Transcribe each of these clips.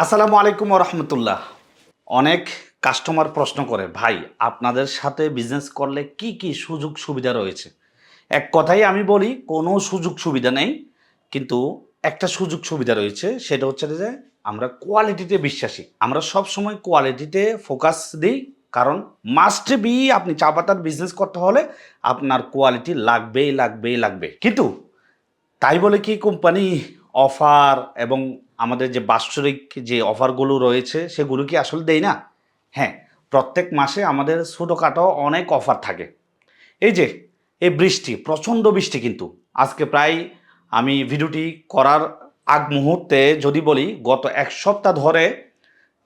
আসসালামু আলাইকুম রহমতুল্লাহ। অনেক কাস্টমার প্রশ্ন করে, ভাই, আপনাদের সাথে বিজনেস করলে কি কি সুযোগ সুবিধা রয়েছে? এক কথাই আমি বলি, কোনো সুযোগ সুবিধা নেই, কিন্তু একটা সুযোগ সুবিধা রয়েছে, সেটা হচ্ছে যে আমরা কোয়ালিটিতে বিশ্বাসী। আমরা সব সময় কোয়ালিটিতে ফোকাস দিই, কারণ মাস্ট বি আপনি চা পাতার বিজনেস করতে হলে আপনার কোয়ালিটি লাগবেই লাগবেই, লাগবে। কিন্তু তাই বলে কি কোম্পানি অফার এবং আমাদের যে বাৎসরিক যে অফারগুলো রয়েছে, সেগুলো কি আসলে দেই না? হ্যাঁ প্রত্যেক মাসে আমাদের ছোটোখাটো অনেক অফার থাকে। এই যে, এই বৃষ্টি, প্রচণ্ড বৃষ্টি কিন্তু। আজকে প্রায় আমি ভিডিওটি করার আগ মুহূর্তে যদি বলি, গত এক সপ্তাহ ধরে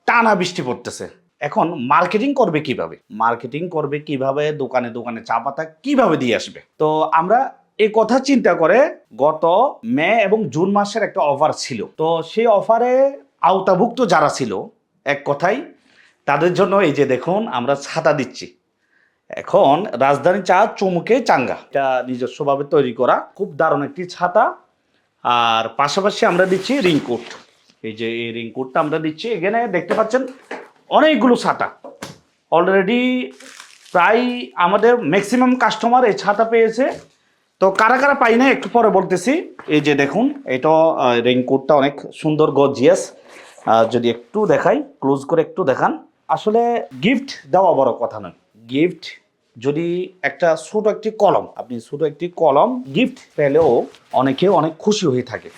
টানা বৃষ্টি পড়তেছে। এখন মার্কেটিং করবে কীভাবে? মার্কেটিং করবে কীভাবে? দোকানে দোকানে চা পাতা কীভাবে দিয়ে আসবে? তো আমরা এই কথা চিন্তা করে গত মে এবং জুন মাসের একটা অফার ছিল। তো সেই অফারে আওতাভুক্ত যারা ছিল, এক কথাই তাদের জন্য এই যে দেখুন, আমরা ছাতা দিচ্ছি। এখন রাজধানী চা চমুকে চাঙ্গা। এটা নিজস্বভাবে তৈরি করা, খুব দারুণ একটি ছাতা। আর পাশাপাশি আমরা দিচ্ছি রিংকোট এই যে এই রিংকোটটা আমরা দিচ্ছি, এখানে দেখতে পাচ্ছেন অনেকগুলো ছাতা। অলরেডি প্রায় আমাদের ম্যাক্সিমাম কাস্টমার এই ছাতা পেয়েছে। তো কারা কারা পাই না একটু পরে বলতেছি। এই যে দেখুন, এটা রেইনকোটটা অনেক সুন্দর গজিয়াস যদি একটু দেখাই ক্লোজ করে একটু দেখান। আসলে গিফট দেওয়া বড় কথা নয়। গিফট যদি একটা ছোট একটি কলম, আপনি ছোট একটি কলম গিফট পেলেও অনেকে অনেক খুশি হয়ে থাকে।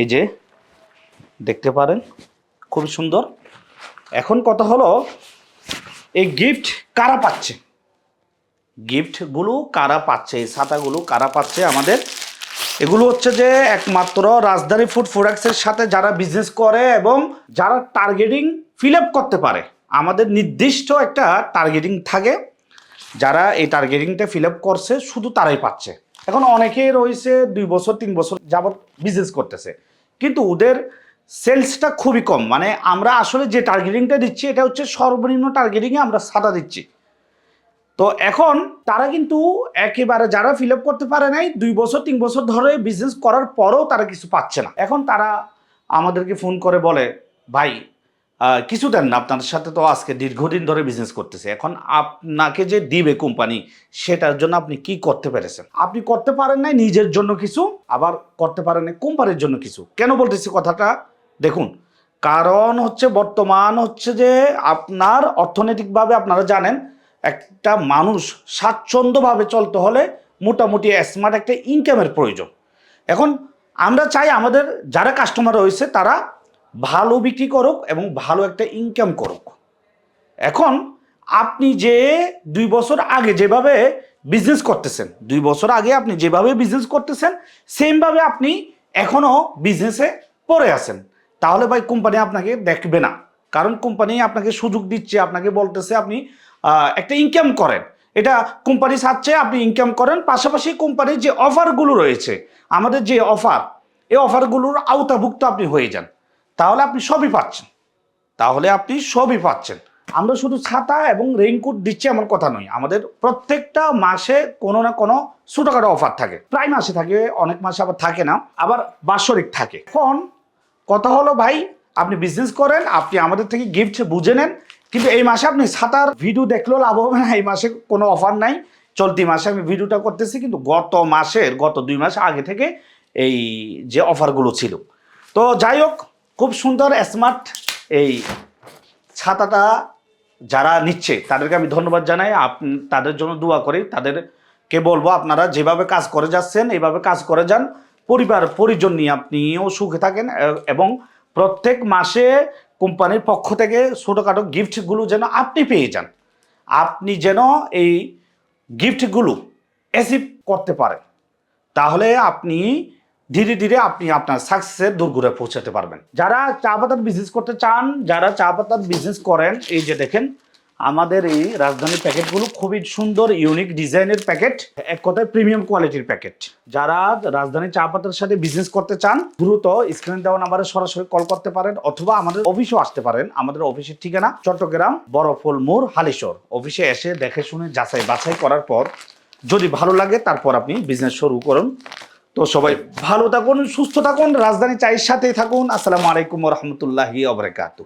এই যে, দেখতে পারেন খুব সুন্দর। এখন কথা হলো, এই গিফট কারা পাচ্ছে? গিফটগুলো কারা পাচ্ছে, এই ছাতাগুলো কারা পাচ্ছে আমাদের? এগুলো হচ্ছে যে একমাত্র রাজধানী ফুড প্রোডাক্টসের সাথে যারা বিজনেস করে এবং যারা টার্গেটিং ফিল আপ করতে পারে। আমাদের নির্দিষ্ট একটা টার্গেটিং থাকে। যারা এই টার্গেটিংটা ফিল আপ করছে, শুধু তারাই পাচ্ছে। এখন অনেকেই রয়েছে দুই বছর, তিন বছর যাবত বিজনেস করতেছে। কিন্তু ওদের সেলসটা খুবই কম। মানে আমরা আসলে যে টার্গেটিংটা দিচ্ছি, এটা হচ্ছে সর্বনিম্ন টার্গেটিংয়ে আমরা সাদা দিচ্ছি। তো এখন তারা কিন্তু একেবারে যারা ফিল আপ করতে পারে নাই, দুই বছর, তিন বছর ধরে বিজনেস করার পরেও তারা কিছু পাচ্ছে না। এখন তারা আমাদেরকে ফোন করে বলে, ভাই কিছু দেন না আপনার সাথে তো আজকে দীর্ঘদিন ধরে বিজনেস করতেছে। এখন আপনাকে যে দিবে কোম্পানি সেটার জন্য আপনি কি করতে পেরেছেন? আপনি করতে পারেন নাই, নিজের জন্য কিছু, আবার করতে পারেন নাই কোম্পানির জন্য কিছু। কেন বলতেছি কথাটা? দেখুন, কারণ হচ্ছে বর্তমান হচ্ছে যে আপনার অর্থনৈতিকভাবে আপনারা জানেন একটা মানুষ স্বাচ্ছন্দ্যভাবে চলতে হলে মোটামুটি স্মার্ট একটা ইনকামের প্রয়োজন। এখন আমরা চাই আমাদের যারা কাস্টমার রয়েছে তারা ভালো বিক্রি করুক এবং ভালো একটা ইনকাম করুক। এখন আপনি যে দুই বছর আগে যেভাবে বিজনেস করতেছেন, দুই বছর আগে আপনি যেভাবে বিজনেস করতেছেন সেমভাবে আপনি এখনও বিজনেসে পড়ে আছেন। তাহলে ভাই কোম্পানি আপনাকে দেখবে না। কারণ কোম্পানি আপনাকে সুযোগ দিচ্ছে, আপনাকে বলতেছে আপনি একটা ইনকাম করেন। এটা কোম্পানি চাচ্ছে আপনি ইনকাম করেন। পাশাপাশি কোম্পানির যে অফারগুলো রয়েছে, আমাদের যে অফার এই অফারগুলোর আওতাভুক্ত আপনি হয়ে যান। তাহলে আপনি সবই পাচ্ছেন। তাহলে আপনি সবই পাচ্ছেন। আমরা শুধু ছাতা এবং রেইনকোট দিচ্ছি এমন কথা নয়। আমাদের প্রত্যেকটা মাসে কোনো না কোনো ছোটোখাটো অফার থাকে। প্রায় মাসে থাকে, অনেক মাসে আবার থাকে না। আবার বাৎসরিক থাকে। এখন কথা হলো ভাই আপনি বিজনেস করেন, আপনি আমাদের থেকে গিফট বুঝে নেন। কিন্তু এই মাসে আপনি ছাতার ভিডিও দেখলেও লাভ হবে না। এই মাসে কোনো অফার নাই। চলতি মাসে আমি ভিডিওটা করতেছি, কিন্তু গত মাসের, গত দুই মাস আগে থেকে এই যে অফারগুলো ছিল। তো যাই হোক, খুব সুন্দর স্মার্ট এই ছাতাটা যারা নিচ্ছে, তাদেরকে আমি ধন্যবাদ জানাই। আপ তাদের জন্য দোয়া করি। তাদেরকে বলব, আপনারা যেভাবে কাজ করে যাচ্ছেন, এইভাবে কাজ করে যান। পরিবার পরিজন নিয়ে আপনিও সুখে থাকেন এবং প্রত্যেক মাসে কোম্পানির পক্ষ থেকে ছোটোখাটো গিফটগুলো যেন আপনি পেয়ে যান। আপনি যেন এই গিফটগুলো অ্যাচিভ করতে পারেন। তাহলে আপনি ধীরে ধীরে আপনি আপনার সাকসেসের দূরঘুরে পৌঁছাতে পারবেন। যারা চা পাতার বিজনেস করতে চান, যারা চা পাতার বিজনেস করেন, এই যে দেখেন আমাদের এই রাজধানী প্যাকেটগুলো খুবই সুন্দর ইউনিক ডিজাইনের প্যাকেট, এক কথায় প্রিমিয়াম কোয়ালিটির প্যাকেট। যারা রাজধানী চা পাতার সাথে বিজনেস করতে চান, দ্রুত স্ক্রিন দেওয়া নাম্বারে সরাসরি কল করতে পারেন অথবা আমাদের অফিসেও আসতে পারেন। আমাদের অফিসের ঠিকানা চট্টগ্রাম, বড়ফুল মোড় হালিশোর অফিসে এসে দেখে শুনে যাচাই বাছাই করার পর যদি ভালো লাগে তারপর আপনি বিজনেস শুরু করুন। তো সবাই ভালো থাকুন, সুস্থ থাকুন, রাজধানী চায়ের সাথেই থাকুন। আসসালামু আলাইকুম রহমতুল্লাহি অবরাকাতু